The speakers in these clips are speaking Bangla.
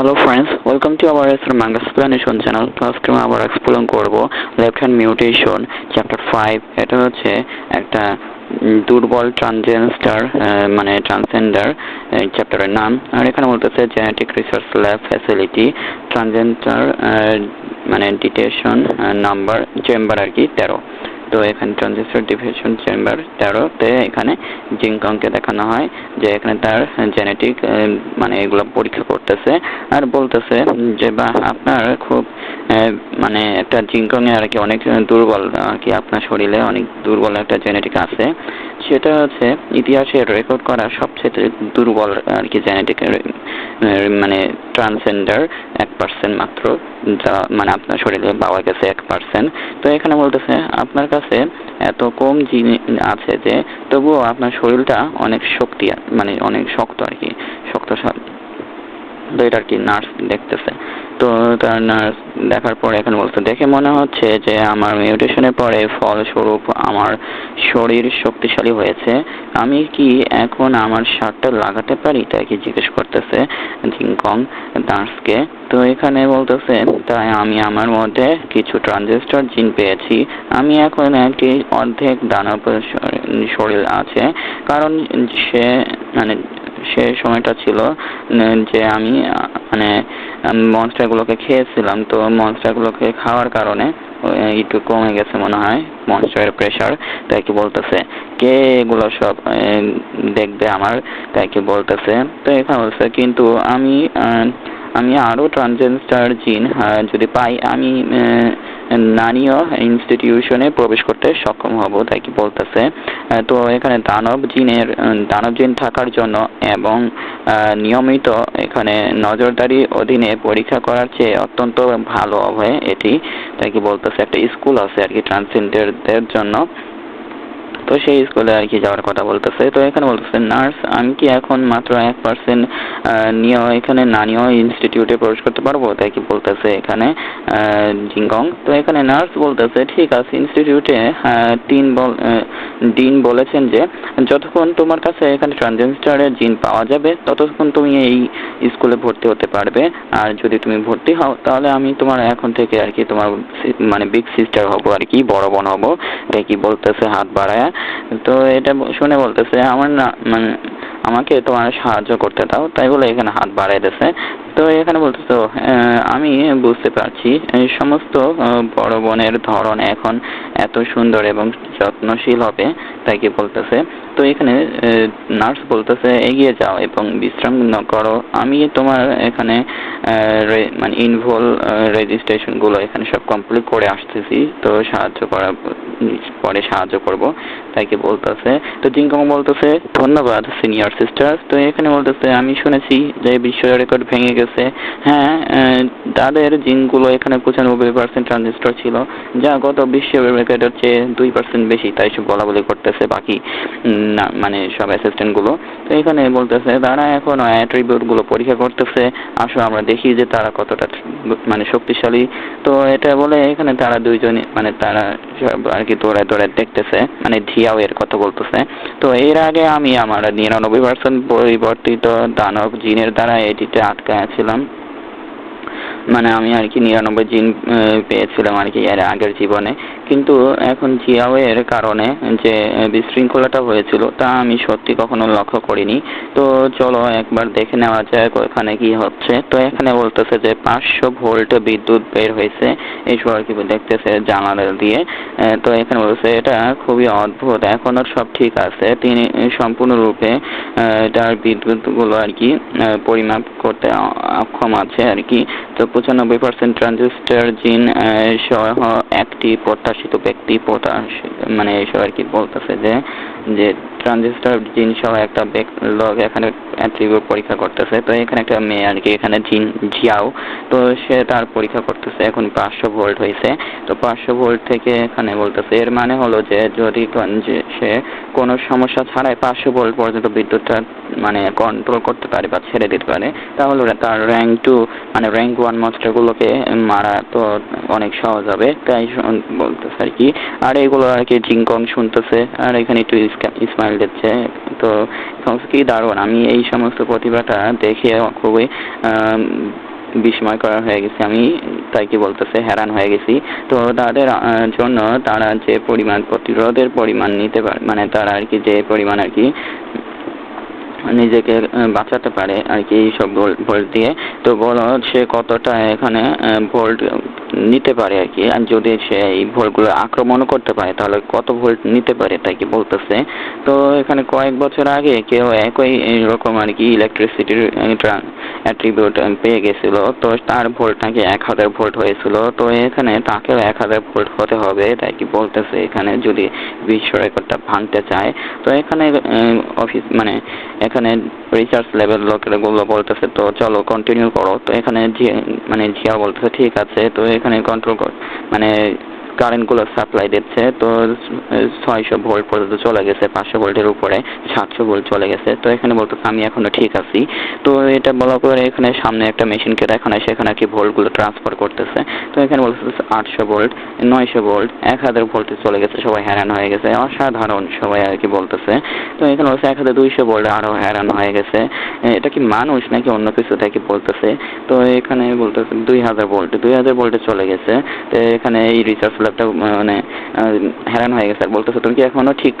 Hello friends welcome to our এসর manga explanation channel তো আবার এক্সপ্লেন করব left hand mutation chapter five এটা হচ্ছে একটা দুর্বল ট্রানজেন্সটার মানে ট্রান্সজেন্ডার চ্যাপ্টারের নাম। আর এখানে বলতেছে genetic research lab facility transgender মানে ডিটেশন নাম্বার চেম্বার আর কি, তেরো। তো এখানে ট্রানজিস্টর ডিভিশন চেম্বার তেরোতে এখানে জিঙ্কংকে দেখানো হয় যে এখানে তার জেনেটিক মানে এগুলো পরীক্ষা করতেছে আর বলতেছে যে বা আপনার খুব মানে একটা জিঙ্কং আর কি অনেক দুর্বল, আর কি আপনার শরীরে অনেক দুর্বল একটা জেনেটিক আছে। সেটা হচ্ছে ইতিহাসে রেকর্ড করা সবচেয়ে দুর্বল আর কি জেনেটিক মানে ট্রান্সজেন্ডার এক পার্সেন্ট মাত্র, যা মানে আপনার শরীরে পাওয়া গেছে এক পার্সেন্ট তো এখানে বলতেছে, আপনার কাছে এত কম জিনিস আছে যে, তবুও আপনার শরীরটা অনেক শক্তি মানে অনেক শক্ত আর কি শক্তশালী তো এটা আর কি নার্স দেখতেছে। তো তার নার্স দেখার পরে এখন বলতে দেখে মনে হচ্ছে যে আমার মিউটেশনের পরে ফলস্বরূপ আমার শরীর শক্তিশালী হয়েছে। আমি কি এখন আমার শার্টটা লাগাতে পারি? তাই কি জিজ্ঞেস করতেছে জিংকং নার্সকে তো এখানে বলতেছে, তাই আমি আমার মধ্যে কিছু ট্রানজিস্টর জিন পেয়েছি। আমি এখন একটি অর্ধেক দানব শরীর আছে। কারণ সে মানে সে সময়টা ছিল যে আমি মানে মনস্টারগুলোকে খেয়েছিলাম, তো মনস্টারগুলোকে খাওয়ার কারণে একটু কমে গেছে মনে হয়, মনস্টারের প্রেশার তাই কি বলতেছে, কে এগুলো সব দেখবে আমার? তাই কি বলতেছে, তো এখানে বলছে। কিন্তু আমি আমি আরও ট্রানজেন্সটার জিন যদি পাই, আমি নারীয় ইনস্টিটিউশনে প্রবেশ করতে সক্ষম হব, তাই কি বলতেছে? তো এখানে দানব জিনের দানব জিন থাকার জন্য এবং নিয়মিত এখানে নজরদারি অধীনে পরীক্ষা করার চেয়ে অত্যন্ত ভালো হবে এটি, তাই কি বলতেছে? একটা স্কুল আছে আর কি ট্রান্সজেন্ডারদের জন্য। তো সেই স্কুলে আর কি যাওয়ার কথা বলতেছে। তো এখানে বলতেছে, নার্স, আমি কি এখন মাত্র এক পার্সেন্ট নিয়ে এখানে নানিও ইনস্টিটিউটে প্রবেশ করতে পারব? তাই কি বলতেছে এখানে জিংগং তো এখানে নার্স বলতেছে, ঠিক আছে ইনস্টিটিউটে তিন বল ডিন বলেছেন যে, যতক্ষণ তোমার কাছে এখানে ট্রানজেন্সটারের জিন পাওয়া যাবে, ততক্ষণ তুমি এই স্কুলে ভর্তি হতে পারবে। আর যদি তুমি ভর্তি হও, তাহলে আমি তোমার এখন থেকে আর কি তোমার মানে বিগ সিস্টার হব আর কি, বড় বোন হব। তাই কি বলতেছে হাত বাড়ায়। তো এটা শুনে বলতেছে, আমার না মানে আমাকে তোমার সাহায্য করতে দাও। তাই বলে এখানে হাত বাড়াই দিছে তো এখানে বলতেছে "ও, আহ, আমি বুঝতে পারছি সমস্ত বড় বোনের ধরন এখন এত সুন্দর এবং যত্নশীল হবে তাই কি বলতেছে? তো এখানে নার্স বলতেছে এগিয়ে যাও এবং বিশ্রাম করো। আমি তোমার এখানে মানে ইনভল রেজিস্ট্রেশনগুলো এখানে সব কমপ্লিট করে আসতেছি তো সাহায্য করা পরে সাহায্য করব তাই কি বলতেছে? তো জিঙ্কং বলতেছে ধন্যবাদ সিনিয়র সিস্টার তো এখানে বলতেছে আমি শুনেছি যে বিশ্ব রেকর্ড ভেঙে গেছে। হ্যাঁ আহ, তাদের জিনগুলো এখানে পঁচানব্বই পার্সেন্ট ট্রানজিস্টর ছিল যা গত বিশ্ব রেকর্ডের চেয়ে দুই পার্সেন্ট বেশি তাই সব বলা বলি করতেছে বাকি না মানে সব অ্যাসিস্ট্যান্টগুলো। তো এখানে বলতেছে তারা এখন অ্যাট্রিবিউটগুলো পরীক্ষা করতেছে। আসো আমরা দেখি যে তারা কতটা মানে শক্তিশালী। তো এটা বলে এখানে তারা দুইজনই মানে তারা সব আর কি দৌড়ায় দৌড়ায় দেখতেছে মানে ধিয়াও এর কথা বলতেছে। তো এর আগে আমি আমার নিরানব্বই পার্সেন্ট পরিবর্তিত দানব জিনের দ্বারা এটিতে আটকে আটকায় ছিলাম মানে আমি আর কি নিরানব্বই জিন পেয়েছিলাম আর কি এর আগের জীবনে। কিন্তু এখন জিয়াও এর কারণে যে বিশৃঙ্খলাটা হয়েছিল, তা আমি সত্যি কখনো লক্ষ্য করিনি। তো চলো একবার দেখে নেওয়া যাক ওখানে কি হচ্ছে। তো এখানে বলতেছে যে পাঁচশো ভোল্ট বিদ্যুৎ বের হয়েছে এইসব আর কি দেখতেছে জানালা দিয়ে। তো এখানে বলছে এটা খুবই অদ্ভুত, এখনও সব ঠিক আছে। তিনি সম্পূর্ণরূপে তার বিদ্যুৎ গুলো আর কি পরিমাপ করতে অক্ষম আছে আর কি। তো পঁচানব্বই পার্সেন্ট ট্রানজিস্টার জিন সহ একটি প্রত্যাশিত ব্যক্তি প্রত্যাশিত মানে এসব আর কি বলতেছে যে যে ট্রানজিস্টার জিন সহ একটা এখানে অ্যাট্রিবিউট পরীক্ষা করতেছে। তো এখানে একটা মেয়ে আর কি, এখানে জিন, জিয়াও। তো সে তার পরীক্ষা করতেছে, এখন পাঁচশো ভোল্ট হয়েছে। তো পাঁচশো ভোল্ট থেকে এখানে বলতেছে, এর মানে হলো যে যদি সে কোনো সমস্যা ছাড়াই পাঁচশো ভোল্ট পর্যন্ত বিদ্যুৎটা মানে কন্ট্রোল করতে পারে বা ছেড়ে দিতে পারে, তাহলে তার র্যাঙ্ক টু মানে র্যাঙ্ক ওয়ান মাস্টারগুলোকে মারা তো অনেক সহজ হবে। তাই বলতেছে আর কি। আর এগুলো আর কি জিংকং শুনতেছে। আর এখানে একটু স্মাইল দিচ্ছে তো কি দারুণ আমি এই সমস্ত প্রতিভাটা দেখে খুবই বিস্ময় করা হয়ে গেছি। আমি তাই কি বলতেছে হেরান হয়ে গেছি। তো তাদের জন্য তারা যে পরিমাণ প্রতিরোধের পরিমাণ নিতে পারে মানে তারা আর কি যে পরিমাণ আর কি নিজেকে বাঁচাতে পারে আর কি এইসব ভোল্ট দিয়ে, তো বলো সে কতটা এখানে ভোল্ট নিতে পারে আর কি। আর যদি সে এই ভোল্টগুলো আক্রমণ করতে পারে, তাহলে কত ভোল্ট নিতে পারে তাই কি বলতেছে। তো এখানে কয়েক বছর আগে কেউ একই রকম আর কি ইলেকট্রিসিটির অ্যাট্রিবিউট পেয়ে গেছিল। তো তার ভোল্ট নাকি এক হাজার ভোল্ট হয়েছিল। তো এখানে তাকেও এক হাজার ভোল্ট হতে হবে তাই কি বলতেছে এখানে যদি বিশ্ব রেকর্ডটা ভাঙতে চায়। তো এখানে অফিস মানে এখানে রিসার্চ লেভেল লোকেরগুলো বলতেছে তো চলো কন্টিনিউ করো। তো এখানে মানে জিয়া বলতেছে, ঠিক আছে। তো এখানে কন্ট্রোল কর। মানে কারেন্টগুলো সাপ্লাই দিচ্ছে তো ছয়শো ভোল্ট পর্যন্ত চলে গেছে পাঁচশো ভোল্টের উপরে সাতশো ভোল্ট চলে গেছে তো এখানে বলতেছে আমি এখনও ঠিক আছি। তো এটা বলার পরে এখানে সামনে একটা মেশিনকে দেখানো হয়, সেখানে আর কি ভোল্টগুলো ট্রান্সফার করতেছে। তো এখানে বলতেছে আটশো ভোল্ট নয়শো ভোল্ট এক হাজার ভোল্টে চলে গেছে সবাই হ্যারান হয়ে গেছে অসাধারণ সবাই আর কি বলতেছে। তো এখানে বলছে এক হাজার দুইশো ভোল্ট আরও হ্যারান হয়ে গেছে। এটা কি মানুষ নাকি অন্য কিছু থেকে বলতেছে? তো এখানে বলতেছে দুই হাজার ভোল্ট দুই হাজার ভোল্টে চলে গেছে। তো এখানে এই রিসার্চ ল্যাবটা মানে হ্যারান হয়ে গেছে। আর বলতেছে, তুমি কি এখনও ঠিক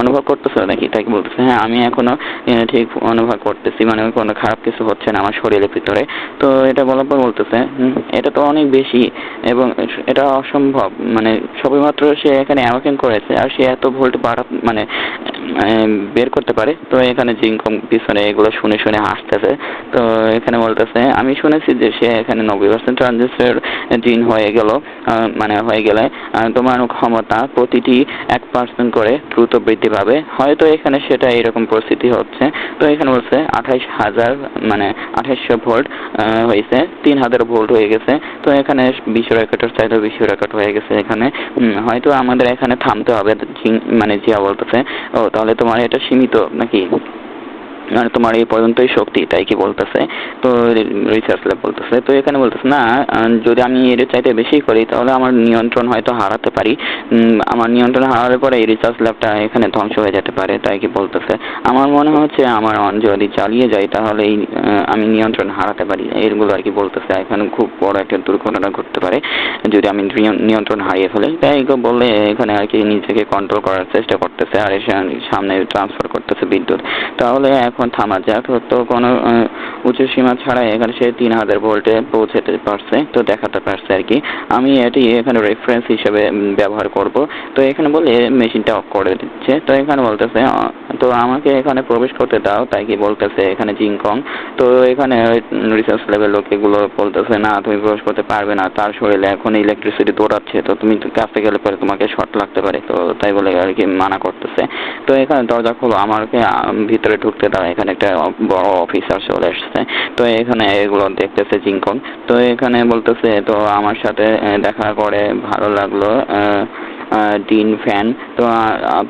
অনুভব করতেছো? নাকি তাকে বলতেছে? হ্যাঁ আমি এখনও ঠিক অনুভব করতেছি। মানে কোনো খারাপ কিছু হচ্ছে না আমার শরীরের ভিতরে। তো এটা বলার পর বলতেছে এটা তো অনেক বেশি এবং এটা অসম্ভব। মানে সবেমাত্র সে এখানে অ্যাওয়াকিং করেছে, আর সে এত ভোল্ট বাড়া মানে বের করতে পারে। তো এখানে জিঙ্কম পিছনে এগুলো শুনে শুনে হাসতেছে। তো এখানে বলতেছে, আমি শুনেছি যে সে এখানে নব্বই পার্সেন্ট ট্রানজিস্টার জিন হয়ে গেল মানে হয়ে গেলে তোমার ক্ষমতা প্রতিটি এক পার্সেন্ট করে দ্রুত বৃদ্ধি পাবে। হয়তো এখানে সেটা এরকম পরিস্থিতি হচ্ছে। তো এখানে বলছে, আঠাইশ হাজার মানে আঠাইশশো ভোল্ট হয়েছে, তিন হাজার ভোল্ট হয়ে গেছে। তো এখানে বিশ্ব রেকর্ডের চাইতে বিশ্ব রেকর্ড হয়ে গেছে এখানে। হয়তো আমাদের এখানে থামতে হবে মানে জিয়া বলতেছে। ও তাহলে তোমার এটা সীমিত নাকি? মানে তোমার এই পর্যন্তই শক্তি, তাই কি বলতেছে? তো রিসার্চ ল্যাব বলতেছে। তো এখানে বলতেছে, না যদি আমি এর চাইতে বেশি করি, তাহলে আমার নিয়ন্ত্রণ হয়তো হারাতে পারি। আমার নিয়ন্ত্রণ হারালে পরে এই রিসার্চ ল্যাবটা এখানে ধ্বংস হয়ে যেতে পারে, তাই কি বলতেছে? আমার মনে হচ্ছে, আমার যদি চালিয়ে যাই, তাহলে এই আমি নিয়ন্ত্রণ হারাতে পারি। এইগুলো আর কি বলতেছে, এখানে খুব বড় একটা দুর্ঘটনা ঘটতে পারে, যদি আমি নিয়ন্ত্রণ হারিয়ে ফেলি। তাই বললে এখানে আর কি নিজেকে কন্ট্রোল করার চেষ্টা করতেছে, আর সামনে ট্রান্সফার করতেছে বিদ্যুৎ। তাহলে এখন থামা যাক তো কোনো উচ্চ সীমা ছাড়াই এখানে সে তিন হাজার ভোল্টে পৌঁছাতে পারছে, তো দেখাতে পারছে আর কি। আমি এটি এখানে রেফারেন্স হিসেবে ব্যবহার করব। তো এখানে বলে মেশিনটা অফ করে দিচ্ছে। তো এখানে বলতেছে তো আমাকে এখানে প্রবেশ করতে দাও, তাই কি বলতেছে এখানে জিংকং তো এখানে রিসার্চ লেভেল লোক এগুলো বলতেছে, না, তুমি প্রবেশ করতে পারবে না, তার শরীরে এখন ইলেকট্রিসিটি দৌড়াচ্ছে, তো তুমি কাছে গেলে পরে তোমাকে শর্ট লাগতে পারে। তো তাই বলে আর কি মানা করতেছে। তো এখানে দরজা খোলো, আমাকে ভিতরে ঢুকতে দাও এখানে একটা বড় অফিসার চলে এসছে। তো এখানে এগুলো দেখতেছে জিঙ্কন তো এখানে বলতেছে, তো আমার সাথে দেখা করে, ভালো লাগল ডিন ফ্যান। তো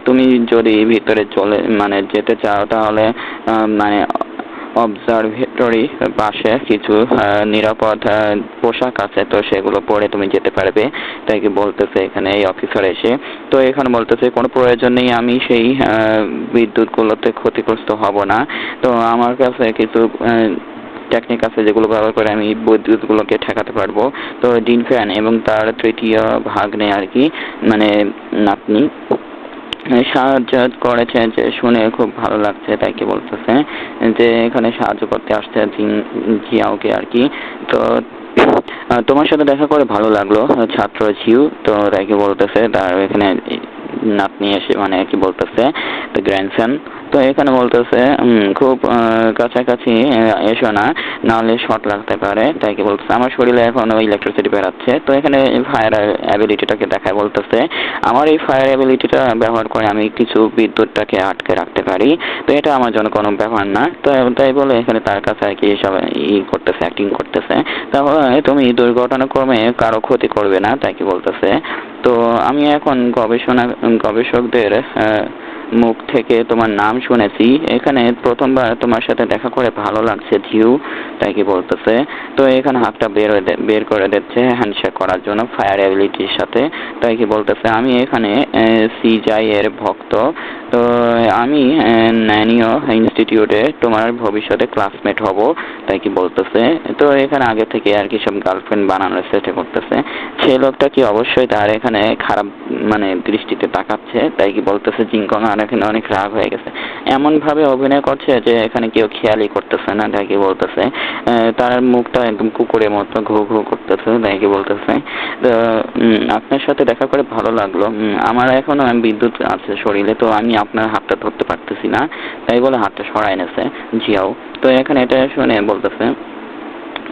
তুমি যদি ভিতরে চলে মানে যেতে চাও তাহলে মানে অবজারভেটরি পাশে কিছু নিরাপদ পোশাক আছে, তো সেগুলো পরে তুমি যেতে পারবে। তাই কি বলতেছে এখানে এই অফিসার এসে। তো এখানে বলতেছে, কোনো প্রয়োজন নেই, আমি সেই বিদ্যুৎগুলোতে ক্ষতিগ্রস্ত হব না। তো আমার কাছে কিছু টেকনিক আছে যেগুলো ব্যবহার করে আমি বিদ্যুৎগুলোকে ঠেকাতে পারব। তো ডিন ফ্যান এবং তার তৃতীয় ভাগ্নে আর কি মানে নাতনি। সাহায্য করেছে যে শুনে খুব ভালো লাগছে, তাই কি বলতেছে? যে এখানে সাহায্য করতে আসছে জিয়াওকে আর কি। তো তোমার সাথে দেখা করে ভালো লাগল, ছাত্র জিউ। তো তাই কি বলতেছে, তার এখানে নাতনি এসে মানে কি বলতেছে তো গ্র্যান্ডসন তো এখানে বলতেছে খুব কাছাকাছি এসো না, নাহলে শর্ট লাগতে পারে, তাই কি বলতেছে, আমার শরীরে এখন ইলেকট্রিসিটি বেরাচ্ছে। তো এখানে ফায়ার অ্যাবিলিটিটাকে দেখায়, বলতেছে, আমার এই ফায়ার অ্যাবিলিটিটা ব্যবহার করে আমি কিছু বিদ্যুৎটাকে আটকে রাখতে পারি। তো এটা আমার জন্য কোনো ব্যাপার না। তো, তাই বলে এখানে তার কাছে আর কি সব ই করতেছে অ্যাক্টিং করতেছে। তাহলে তুমি দুর্ঘটনাক্রমে কারও ক্ষতি করবে না, তাই কি বলতেছে। তো আমি এখন গবেষণা, গবেষকদের মুখ থেকে তোমার নাম শুনেছি। এখানে প্রথমবার তোমার সাথে দেখা করে ভালো লাগছে ধিউ তাই কি বলতেছে? তো এখানে হাতটা বের বের করে দিচ্ছে হ্যান্ডশেক করার জন্য ফায়ার অ্যাবিলিটির সাথে, তাই কি বলতেছে? আমি এখানে সিজাই এর ভক্ত। তো আমি ন্যানিও ইনস্টিটিউটে তোমার ভবিষ্যতে ক্লাসমেট হব, তাই কি বলতেছে? তো এখানে আগে থেকে আর কি সব গার্লফ্রেন্ড বানানোর চেষ্টা করতেছে। সে লোকটা কি অবশ্যই তার এখানে খারাপ মানে দৃষ্টিতে তাকাচ্ছে, তাই কি বলতেছে? জিঙ্কং আর এখানে অনেক রাগ হয়ে গেছে। এমন ভাবে অভিনয় করছে যে এখানে কেউ খেয়ালই করতেছে না কি বলতেছে। তার মুখটা একদম কুকুরের মতো ঘু ঘু করতেছে কি বলতেছে। তো আপনার সাথে দেখা করে ভালো লাগল। আমার এখনও বিদ্যুৎ আছে শরীরে, তো আমি আপনার হাতটা ধরতে পারতেছি না। তাই বলে হাতটা সরাই এনেছে জিয়াও। তো এখানে এটা শুনে বলতেছে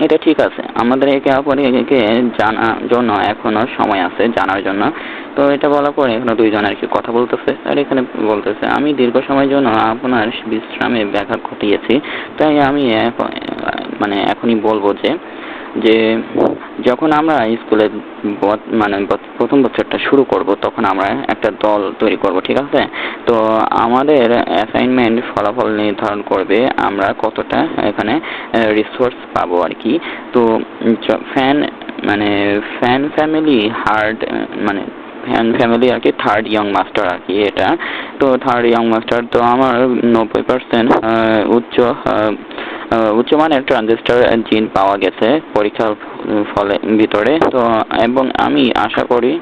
এটা ঠিক আছে। আমাদের একে অপরকে জানার জন্য এখনও সময় আছে, জানার জন্য। তো এটা বলার পরে এখনও দুইজন আর কি কথা বলতেছে। আর এখানে বলতেছে, আমি দীর্ঘ সময়ের জন্য আপনার বিশ্রামে ব্যাঘাত ঘটিয়েছি। তাই আমি মানে এখনই বলব যে যে যখন আমরা স্কুলে মানে প্রথম বছরটা শুরু করব, তখন আমরা একটা দল তৈরি করব, ঠিক আছে? তো আমাদের অ্যাসাইনমেন্ট ফলাফল নির্ধারণ করবে আমরা কতটা এখানে রিসোর্স পাবো আর কি। তো ফ্যান মানে ফ্যান ফ্যামিলি হার্ড মানে ফ্যান ফ্যামিলি আর কি থার্ড ইয়ং মাস্টার আর কি এটা। তো থার্ড ইয়ং মাস্টার তো আমার নব্বই পার্সেন্ট উচ্চ উচ্চমানের ট্রানজিস্টার জিন পাওয়া গেছে পরীক্ষার ফলে, ভিতরে। তো, এবং আমি আশা করি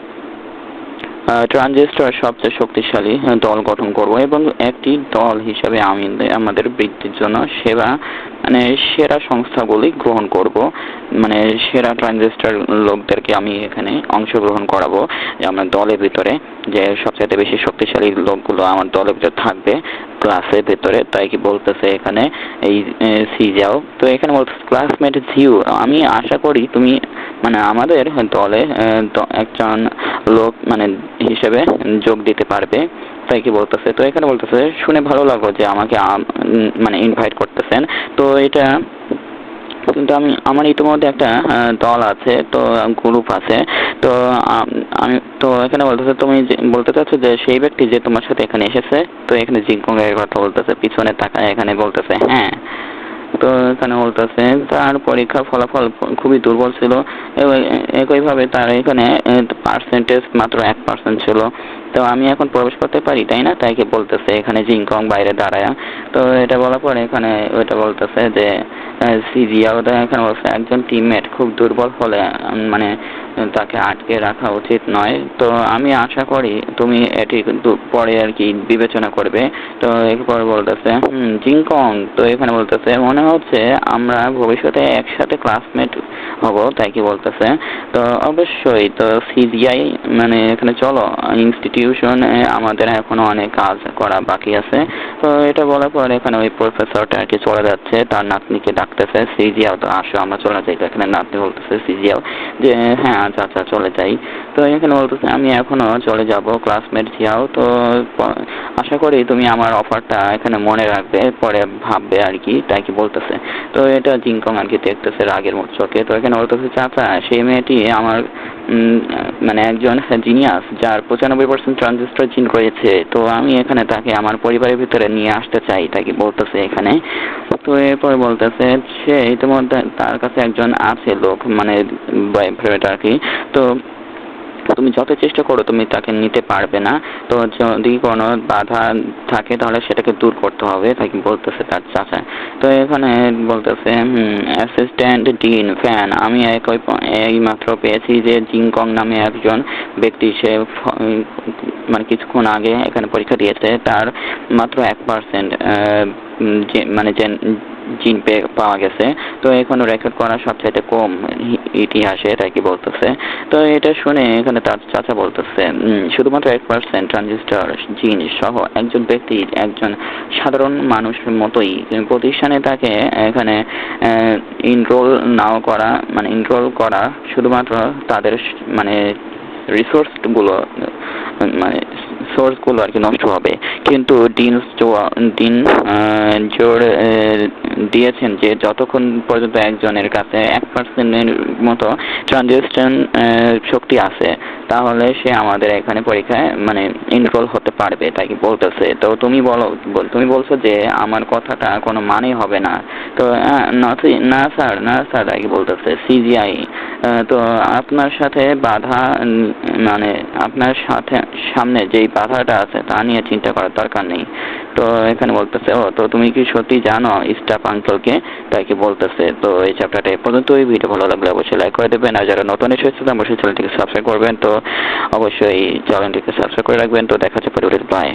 ট্রানজিস্টর সবচেয়ে শক্তিশালী দল গঠন করব এবং একটি দল হিসাবে আমি আমাদের বৃদ্ধির জন্য সেবা মানে সেরা সংস্থাগুলি গ্রহণ করব। মানে সেরা ট্রানজিস্টার লোকদেরকে আমি এখানে অংশগ্রহণ করাবো। যে আমার দলের ভিতরে যে সবচেয়ে বেশি শক্তিশালী লোকগুলো আমার দলের ভিতরে থাকবে ক্লাসের ভিতরে। তাই কি বলতেছে এখানে এই সি যাও তো এখানে বলতেছে ক্লাসমেট জিউ আমি আশা করি তুমি মানে আমাদের দলে একজন লোক মানে হিসেবে যোগ দিতে পারবে। তাই কি বলতেছে? তো এখানে বলতেছে, শুনে ভালো লাগল যে আমাকে মানে ইনভাইট করতেছেন। তো এটা কিন্তু আমি, আমার ইতিমধ্যে একটা দল আছে, তো গ্রুপ আছে। তো, আমি তো এখানে বলতেছে, তুমি বলতে চাচ্ছ যে সেই ব্যক্তি যে তোমার সাথে এখানে এসেছে? তো এখানে জিঙ্কং এর কথা বলতেছে, পিছনে তাকায় এখানে বলতেছে হ্যাঁ। তো এখানে বলতেছে, তার পরীক্ষার ফলাফল খুবই দুর্বল ছিল। একইভাবে তার এখানে পার্সেন্টেজ মাত্র এক পার্সেন্ট ছিল। তো আমি এখন প্রবেশ করতে পারি, তাই না? তাই কি বলতেছে, এখানে জিংকং বাইরে দাঁড়ায়। তো এটা বলার পরে এখানে ওইটা বলতেছে যে সিজিয়া ওটা এখানে বলছে, একজন টিমমেট খুব দুর্বল হলে মানে তাকে আটকে রাখা উচিত নয়। তো আমি আশা করি তুমি এটি পরে আর কি বিবেচনা করবে। তো এরপর বলতেছে জিঙ্কং তো এখানে বলতেছে, মনে হচ্ছে আমরা ভবিষ্যতে একসাথে ক্লাসমেট হব, তাই কি বলতেছে? তো অবশ্যই, তো সিজিআই মানে এখানে চলো ইনস্টিটিউশনে আমাদের এখনও অনেক কাজ করা বাকি আছে। তো এটা বলার পর এখানে ওই প্রফেসরটা আর কি চলে যাচ্ছে, তার নাতনিকে ডাকতেছে সিজিআও তো আসো, আমরা চলে যাই। তো এখানে নাতনি বলতেছে সিজিআও যে হ্যাঁ আচ্ছা আচ্ছা চলে যাই। তো এখানে বলতেছে, আমি এখনও চলে যাব ক্লাসমেট জিয়াও। তো আশা করি তুমি আমার অফারটা এখানে মনে রাখবে, পরে ভাববে আর কি, তাই কি বলতেছে। তো এটা জিঙ্কং আর কি দেখতেছে রাগের মতো চোখে। তো এখানে বলতেছে চাচা, সেই মেয়েটি আমার মানে একজন জিনিয়াস যার পঁচানব্বই পার্সেন্ট ট্রানজিস্টার জিন রয়েছে। তো আমি এখানে তাকে আমার পরিবারের ভিতরে নিয়ে আসতে চাই, তাকে বলতেছে এখানে। তো এরপর বলতেছে সে ইতিমধ্যে তার কাছে একজন আছে লোক মানে বয়ফ্রেন্ড আর কি। তো তুমি যত চেষ্টা করো তুমি তাকে নিতে পারবে না। তো যদি কোনো বাধা থাকে তাহলে সেটাকে দূর করতে হবে, তাকে বলতেছে তার চাচা। তো এখানে বলতেছে অ্যাসিস্ট্যান্ট ডিন ফ্যান আমি একই এই মাত্র পেয়েছি যে জিংকং নামে একজন ব্যক্তি, সে মানে কিছুক্ষণ আগে এখানে পরীক্ষা দিয়েছে, তার মাত্র এক পার্সেন্ট মানে জিন পাওয়া গেছে। তো এখনও রেকর্ড করা সবচাইতে কম ইতিহাসে তাই কি বলতেছে? তো এটা শুনে এখানে তার চাচা বলতেছে শুধুমাত্র এক পার্সেন্ট ট্রানজিস্টার জিন সহ একজন ব্যক্তি একজন সাধারণ মানুষের মতোই প্রতিষ্ঠানে তাকে এখানে ইনরোল নাও করা মানে ইনরোল করা শুধুমাত্র তাদের মানে রিসোর্সগুলো মানে সোর্সগুলো আর কি নষ্ট হবে। কিন্তু দিন আহ, জোর দিয়েছেন যে যতক্ষণ পর্যন্ত একজনের কাছে এক পার্সেন্টের মতো ট্রানজেকশন শক্তি আছে, তাহলে সে আমাদের এখানে পরীক্ষায় মানে এনরোল হতে পারবে, তাই কি বলতেছে। তো তুমি বলো তুমি বলছো যে আমার কথাটা কোনো মানে হবে না। তো না না স্যার না স্যার, তাই কি বলতেছে সিজিআই তো আপনার সাথে বাধা মানে আপনার সাথে, সামনে যেই বাধাটা আছে তা নিয়ে চিন্তা করার দরকার নেই। তো এখানে বলতেছে, ও, তো তুমি কি সত্যি জানো স্টাফ আঙ্কেলকে? তাই কি বলতেছে। তো এই চ্যাপ্টারটা এ পর্যন্ত। এই ভিডিও ভালো লাগলে অবশ্যই লাইক করে দেবেন। আর যারা নতুন এসেছে অবশ্যই চ্যানেলটিকে সাবস্ক্রাইব করবেন। তো অবশ্যই চ্যানেলটিকে সাবস্ক্রাইব করে রাখবেন। তো দেখা হচ্ছে পরিবারের বাই